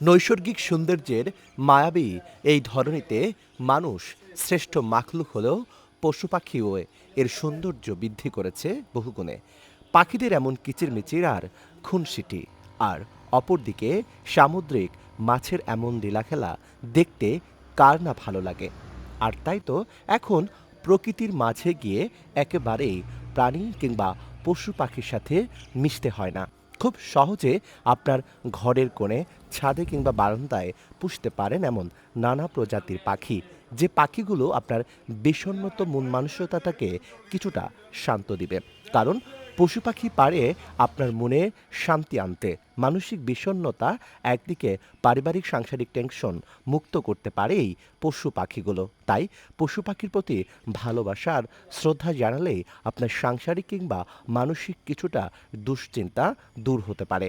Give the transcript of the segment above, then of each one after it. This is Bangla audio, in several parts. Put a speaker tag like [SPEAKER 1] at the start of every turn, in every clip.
[SPEAKER 1] নৈসর্গিক সৌন্দর্যের মায়াবী এই ধরনীতে মানুষ শ্রেষ্ঠ মাখলুক হলেও পশু পাখিও এর সৌন্দর্য বৃদ্ধি করেছে বহুগুণে। পাখিদের এমন কিচিরমিচির আর খুনসিটি আর অপরদিকে সামুদ্রিক মাছের এমন লীলাখেলা দেখতে কার না ভালো লাগে? আর তাই তো এখন প্রকৃতির মাঝে গিয়ে একেবারেই প্রাণী কিংবা পশু পাখির সাথে মিশতে হয় না। খুব সহজে আপনার ঘরের কোণে ছাদে কিংবা বারান্দায় পুষতে পারেন এমন নানা প্রজাতির পাখি, যে পাখিগুলো আপনার বিষণ্নত মন মানসিকতাটাকে কিছুটা শান্ত দিবে। কারণ পশু পাখি পারে আপনার মনে শান্তি আনতে, মানসিক বিষণ্ণতা একদিকে পারিবারিক সাংসারিক টেনশন মুক্ত করতে পারে এই পশু পাখিগুলো। তাই পশু পাখির প্রতি ভালোবাসার শ্রদ্ধা জানালেই আপনার সাংসারিক কিংবা মানসিক কিছুটা দুশ্চিন্তা দূর হতে পারে।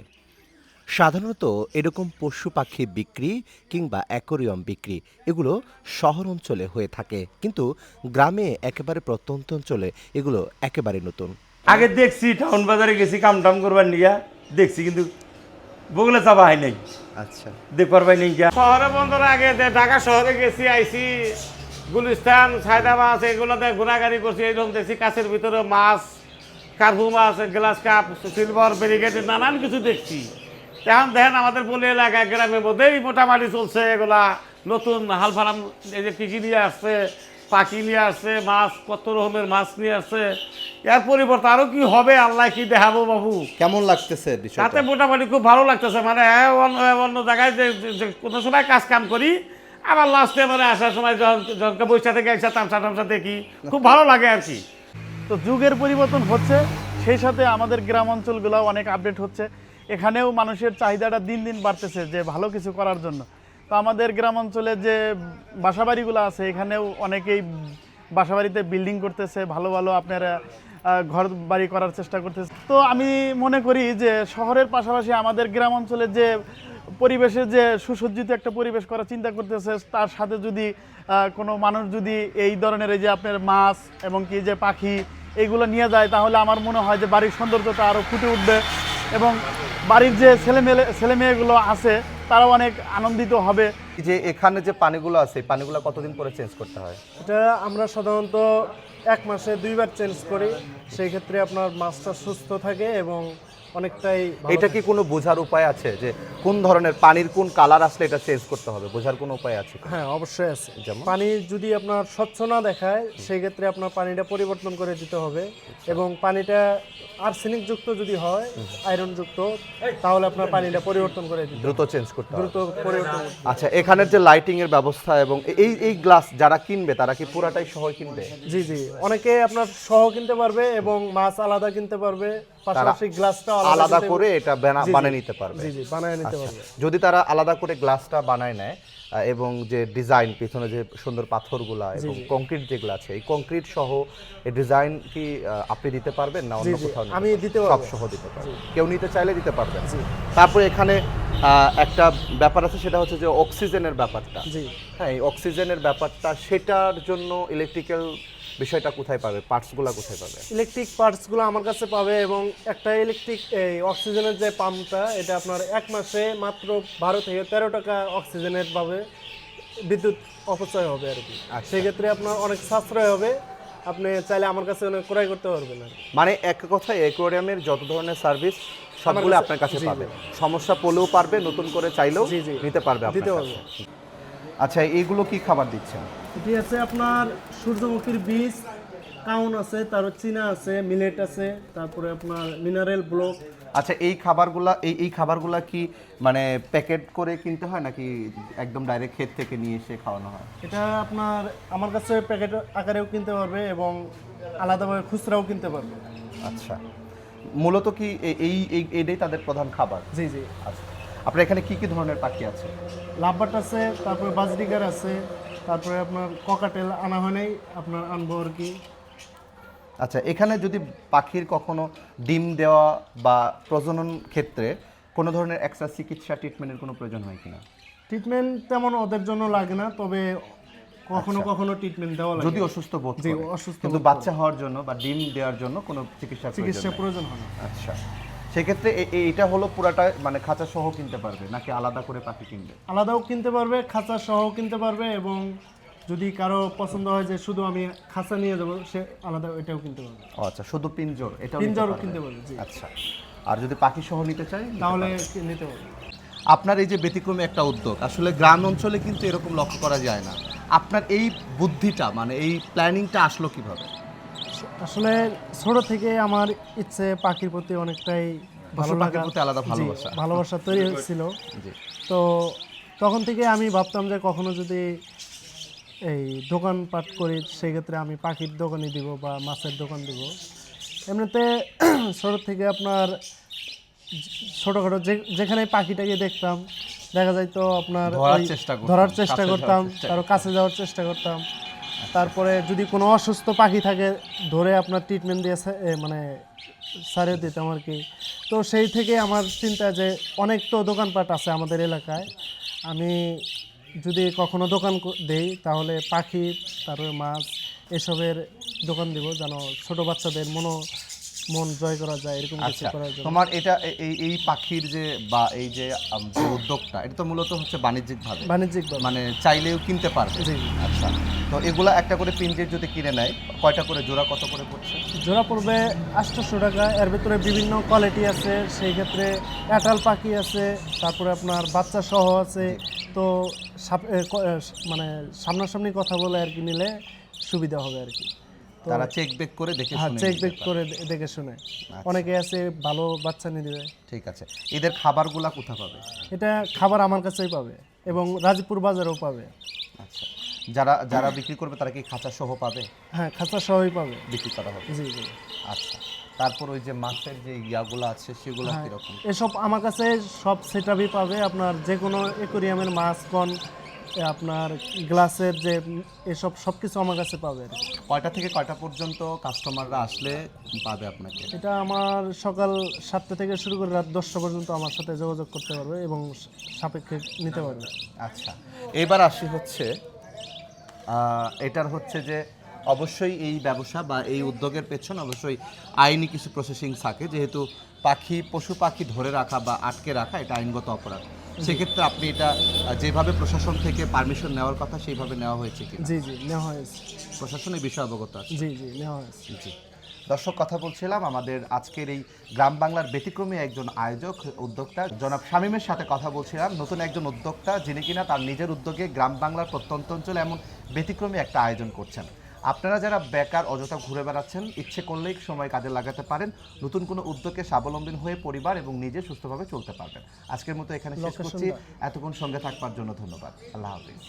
[SPEAKER 1] সাধারণত এরকম পশু পাখি বিক্রি কিংবা অ্যাকোরিয়াম বিক্রি এগুলো শহর অঞ্চলে হয়ে থাকে। কিন্তু গ্রামে একেবারে প্রত্যন্ত অঞ্চলে এগুলো একেবারে নতুন।
[SPEAKER 2] আগে দেখছি টাউন বাজারে গেছি কাম টাম করবার নিয়া দেখছি কিন্তু বগুলা চাপা হয় নাই।
[SPEAKER 1] আচ্ছা।
[SPEAKER 2] দেখবার পাই নাই
[SPEAKER 3] শহরে বন্ধুর আগে ঢাকা শহরে গেছি আইসি গুলিস্তান সায়দাবাদ এগুলোতে ঘোরাঘুরি করছি এইরকম দেখছি কাছের ভিতরে মাছ কার্পু মাছ গ্লাস কাপ সিলভার ব্যারিকেড নানান কিছু দেখছি। এখন দেখেন আমাদের বলে এলাকায় গ্রামের মধ্যেই মোটামুটি চলছে এগুলা। নতুন হাল ফারাম এই যে কৃষি নিয়ে আসছে পাখি নিয়ে আসছে মাছ কত রকমের মাছ নিয়ে আসছে। এর পরিবর্তে আরও কি হবে আল্লাহ কি দেখাবো বাবু?
[SPEAKER 1] কেমন লাগতেছে
[SPEAKER 3] তাতে মোটামুটি খুব ভালো লাগতেছে মানে অন্য অন্য জায়গায় যে কোনো সময় কাজ কাম করি আবার লাস্টে মানে আসার সময় যখন বৈশা থেকে এসে তামসা টামসা দেখি খুব ভালো লাগে আর কি।
[SPEAKER 4] তো যুগের পরিবর্তন হচ্ছে সেই সাথে আমাদের গ্রাম অঞ্চলগুলো অনেক আপডেট হচ্ছে। এখানেও মানুষের চাহিদাটা দিন দিন বাড়তেছে যে ভালো কিছু করার জন্য। তো আমাদের গ্রাম অঞ্চলে যে বাসাবাড়িগুলো আছে, এখানেও অনেকেই বাসাবাড়িতে বিল্ডিং করতেছে, ভালো ভালো আপনারা ঘর বাড়ি করার চেষ্টা করতেছে। তো আমি মনে করি যে শহরের পাশাপাশি আমাদের গ্রাম অঞ্চলে যে পরিবেশে যে সুসজ্জিত একটা পরিবেশ করার চিন্তা করতেছে, তার সাথে যদি কোনো মানুষ যদি এই ধরনের এই যে আপনার মাছ এবং কি যে পাখি এইগুলো নিয়ে যায়, তাহলে আমার মনে হয় যে বাড়ির সৌন্দর্যটা আরও ফুটে উঠবে। এবং বাড়ির যে ছেলে মেয়ে ছেলে মেয়েগুলো আছে তারাও অনেক আনন্দিত হবে।
[SPEAKER 5] যে এখানে যে পানিগুলো আছে পানিগুলো কতদিন পরে চেঞ্জ করতে হয়?
[SPEAKER 6] এটা আমরা সাধারণত এক মাসে দুইবার চেঞ্জ করি। সেই ক্ষেত্রে আপনার মাছটা সুস্থ থাকে এবং অনেকটাই
[SPEAKER 5] এটা কি কোনো বোঝার উপায় আছে যে কোন ধরনের পানির কোন কালার আসলে এটা চেঞ্জ করতে হবে? বোঝার কোনো উপায় আছে
[SPEAKER 6] হ্যাঁ অবশ্যই আছে। যেমন? পানি যদি আপনার স্বচ্ছ না দেখায় সেই ক্ষেত্রে আপনার পানিটা পরিবর্তন করে দিতে হবে এবং পানিটা আর্সেনিক যুক্ত যদি হয় আয়রন যুক্ত তাহলে আপনার পানিটা পরিবর্তন করে দিতে
[SPEAKER 5] দ্রুত চেঞ্জ করতে হবে।
[SPEAKER 6] দ্রুত পরিবর্তন
[SPEAKER 5] আচ্ছা এখানের যে লাইটিং এর ব্যবস্থা এবং এই এই গ্লাস যারা কিনবে তারা কি পুরাটাই সহ কিনবে?
[SPEAKER 6] জি জি। অনেকে আপনার সহ কিনতে পারবে এবং মাছ আলাদা কিনতে পারবে পাশাপাশি গ্লাসটা
[SPEAKER 5] আলাদা করে এটা। বানিয়ে নিতে পারবে।
[SPEAKER 6] জি জি বানায় নিতে
[SPEAKER 5] আচ্ছা।
[SPEAKER 6] পারবে।
[SPEAKER 5] যদি তারা আলাদা করে গ্লাসটা বানায় নেয় এবং যে ডিজাইন পিছনে যে সুন্দর পাথরগুলা এবং কংক্রিট যেগুলো আছে এই কংক্রিট সহ এই ডিজাইন কি আপনি দিতে পারবেন না অন্য কোথাও
[SPEAKER 6] আমি? দিতে
[SPEAKER 5] সব সহ দিতে পারবেন। কেউ নিতে চাইলে দিতে পারবেন। তারপরে এখানে আহ, একটা ব্যাপার আছে সেটা হচ্ছে যে অক্সিজেনের ব্যাপারটা। হ্যাঁ এই অক্সিজেনের ব্যাপারটা সেটার জন্য ইলেকট্রিক্যাল বিষয়টা কোথায় পাবে? পার্টসগুলো কোথায় পাবে?
[SPEAKER 6] ইলেকট্রিক পার্টসগুলো আমার কাছে পাবে এবং একটা ইলেকট্রিক এই অক্সিজেনের যে পাম্পটা এটা আপনার এক মাসে মাত্র বারো থেকে তেরো টাকা অক্সিজেনের পাবে বিদ্যুৎ অপচয় হবে আর কি। আর সেক্ষেত্রে আপনার অনেক সাশ্রয় হবে। আপনি চাইলে আমার কাছে অনেক ক্রয় করতে পারবেন আর
[SPEAKER 5] মানে এক কথায় অ্যাকোয়ারিয়ামের যত ধরনের সার্ভিস সবগুলো আপনার কাছে পাবে। সমস্যা পড়লেও পারবে নতুন করে চাইলেও। নিতে পারবে
[SPEAKER 6] দিতে পারবে।
[SPEAKER 5] আচ্ছা এইগুলো কি খাবার দিচ্ছেন?
[SPEAKER 6] এটি আছে আপনার সূর্যমুখীর বীজ কাউন আছে তারপর চীনা আছে মিলেট আছে তারপরে আপনার মিনারেল ব্লক।
[SPEAKER 5] আচ্ছা এই খাবারগুলা এই এই খাবারগুলা কি মানে প্যাকেট করে কিনতে হয় নাকি একদম ডাইরেক্ট ক্ষেত থেকে নিয়ে এসে খাওয়ানো হয়?
[SPEAKER 6] এটা আপনার আমার কাছে প্যাকেট আকারেও কিনতে পারবে এবং আলাদাভাবে খুচরাও কিনতে পারবে।
[SPEAKER 5] আচ্ছা। মূলত কি এই এই এটাই তাদের প্রধান খাবার?
[SPEAKER 6] জি জি।
[SPEAKER 5] আচ্ছা। আপনার এখানে কি কি ধরনের পাখি আছে?
[SPEAKER 6] লাভবাট আছে তারপরে বাজরিগার আছে তারপরে আপনার ককাটেল আনা হয় নাই আপনার আনব আর কি।
[SPEAKER 5] আচ্ছা এখানে যদি পাখির কখনো ডিম দেওয়া বা প্রজনন ক্ষেত্রে কোনো ধরনের এক্সট্রা চিকিৎসা ট্রিটমেন্টের কোনো প্রয়োজন হয় কিনা?
[SPEAKER 6] ট্রিটমেন্ট তেমন ওদের জন্য লাগে না তবে কখনো কখনো ট্রিটমেন্ট দেওয়া লাগে।
[SPEAKER 5] যদি অসুস্থ বোধ।
[SPEAKER 6] অসুস্থ
[SPEAKER 5] কিন্তু বাচ্চা হওয়ার জন্য বা ডিম দেওয়ার জন্য কোনো চিকিৎসা
[SPEAKER 6] চিকিৎসা
[SPEAKER 5] প্রয়োজন
[SPEAKER 6] হয় না।
[SPEAKER 5] আচ্ছা। সেক্ষেত্রে এ- এ- এটা হলো পুরাটা মানে খাঁচা সহ কিনতে পারবে নাকি আলাদা করে পাখি কিনবে?
[SPEAKER 6] আলাদাও কিনতে পারবে খাঁচা সহ কিনতে পারবে এবং যদি কারও পছন্দ হয় যে শুধু আমি খাঁচা নিয়ে যাব সে আলাদা এটাও কিনতে পারবে।
[SPEAKER 5] ও আচ্ছা শুধু পিঞ্জর এটা
[SPEAKER 6] পিঞ্জরও কিনতে পারবে জি।
[SPEAKER 5] আচ্ছা আর যদি পাখি সহ নিতে চাই
[SPEAKER 6] তাহলে নিতে পারবে?
[SPEAKER 5] আপনার এই যে ব্যতিক্রমী একটা উদ্যোগ আসলে গ্রাম অঞ্চলে কিন্তু এরকম লক্ষ্য করা যায় না। আপনার এই বুদ্ধিটা মানে এই প্ল্যানিংটা আসলো কীভাবে?
[SPEAKER 6] আসলে ছোট থেকে আমার ইচ্ছে পাখির প্রতি অনেকটাই ভালো লাগা।
[SPEAKER 5] প্রতি আলাদা ভালোবাসা।
[SPEAKER 6] ভালোবাসা তৈরি হয়েছিল। তো তখন থেকে আমি ভাবতাম যে কখনো যদি এই দোকানপাট করি সেক্ষেত্রে আমি পাখির দোকানই দিব বা মাছের দোকান দিব। এমনিতে ছোট থেকে আপনার ছোটোখাটো যে যেখানে পাখিটাকে দেখতাম দেখা যায় তো আপনার
[SPEAKER 5] ধরার চেষ্টা করতাম,
[SPEAKER 6] ধরার চেষ্টা করতাম
[SPEAKER 5] চেষ্টা
[SPEAKER 6] কারও কাছে যাওয়ার চেষ্টা করতাম। তারপরে যদি কোনো অসুস্থ পাখি থাকে, ধরে আপনার ট্রিটমেন্ট দিয়ে মানে সারে দিতাম আর কি। তো সেই থেকে আমার চিন্তা যে অনেক তো দোকানপাট আছে আমাদের এলাকায়। আমি যদি কখনো দোকান দেই, তাহলে পাখি, তারপরে মাছ, এসবের দোকান দেব যেন ছোটো বাচ্চাদের মনো মন জয় করা যায় এরকম কিছু
[SPEAKER 5] আচ্ছা
[SPEAKER 6] করার জন্য।
[SPEAKER 5] তোমার এটা এই এই পাখির যে বা এই যে উদ্যোগটা এটা তো মূলত হচ্ছে বাণিজ্যিক ভাবে
[SPEAKER 6] বাণিজ্যিক
[SPEAKER 5] মানে চাইলেও কিনতে পারবে। আচ্ছা তো এগুলা একটা করে পিঞ্জের যদি কিনে নেয় কয়টা করে জোড়া কত করে পড়ছে?
[SPEAKER 6] জোড়া পড়বে আটশোশো টাকা এর ভিতরে বিভিন্ন কোয়ালিটি আছে সেই ক্ষেত্রে অ্যাটাল পাখি আছে তারপরে আপনার বাচ্চা সহ আছে তো মানে সামনাসামনি কথা বলে আর কি নিলে সুবিধা হবে আর কি।
[SPEAKER 5] তারা চেক বেক করে দেখে
[SPEAKER 6] হ্যাঁ চেক
[SPEAKER 5] পারে।
[SPEAKER 6] করে দেখে শুনে। অনেকে আছে ভালো বাচ্চা নিয়ে দেবে
[SPEAKER 5] ঠিক আছে। এদের খাবারগুলা কোথা পাবে?
[SPEAKER 6] এটা খাবার আমার কাছেই পাবে এবং রাজপুর বাজারেও পাবে।
[SPEAKER 5] আচ্ছা। যারা যারা বিক্রি করবে তারা কি খাঁচা সহ পাবে?
[SPEAKER 6] হ্যাঁ খাঁচা সহই পাবে।
[SPEAKER 5] বিক্রি করা হবে।
[SPEAKER 6] জি জি।
[SPEAKER 5] আচ্ছা। তারপর ওই যে মাছের যে ইয়াগুলো আছে সেগুলো
[SPEAKER 6] হ্যাঁ।
[SPEAKER 5] কীরকম?
[SPEAKER 6] এসব আমার কাছে সব সেটআপই পাবে। আপনার যে কোনো একুরিয়ামের মাছ কন আপনার গ্লাসের যে এসব সব কিছু আমার কাছে পাবে
[SPEAKER 5] কয়টা থেকে কয়টা পর্যন্ত কাস্টমাররা আসলে পাবে আপনাকে?
[SPEAKER 6] এটা আমার সকাল সাতটা থেকে শুরু করে রাত দশটা পর্যন্ত আমার সাথে যোগাযোগ করতে পারবে এবং সাপেক্ষে নিতে পারবে।
[SPEAKER 5] আচ্ছা এবার আসি হচ্ছে এটার হচ্ছে যে অবশ্যই এই ব্যবসা বা এই উদ্যোগের পেছন অবশ্যই আইনি কিছু প্রসেসিং থাকে যেহেতু পাখি পশু পাখি ধরে রাখা বা আটকে রাখা এটা আইনগত অপরাধ। সেক্ষেত্রে আপনি এটা যেভাবে প্রশাসন থেকে পারমিশন নেওয়ার কথা সেইভাবে নেওয়া হয়েছে কি
[SPEAKER 6] জি জি নেওয়া হয়েছে।
[SPEAKER 5] প্রশাসনের বিষয়ে অবগত আছে
[SPEAKER 6] জি জি নেওয়া হয়েছে।
[SPEAKER 5] জি। দর্শক কথা বলছিলাম আমাদের আজকের এই গ্রাম বাংলার ব্যতিক্রমী একজন আয়োজক উদ্যোক্তা জনাব শামীমের সাথে কথা বলছিলাম। নতুন একজন উদ্যোক্তা যিনি কিনা তার নিজের উদ্যোগে গ্রাম বাংলার প্রত্যন্ত অঞ্চলে এমন ব্যতিক্রমী একটা আয়োজন করছেন। আপনারা যারা বেকার অযথা ঘুরে বেড়াচ্ছেন ইচ্ছে করলেই সময় কাজে লাগাতে পারেন। নতুন কোনো উদ্যোগে স্বাবলম্বী হয়ে পরিবার এবং নিজে সুস্থভাবে চলতে পারবেন। আজকের মতো এখানে শেষ করছি। এতক্ষণ সঙ্গে থাকবার জন্য ধন্যবাদ। আল্লাহ হাফিজ।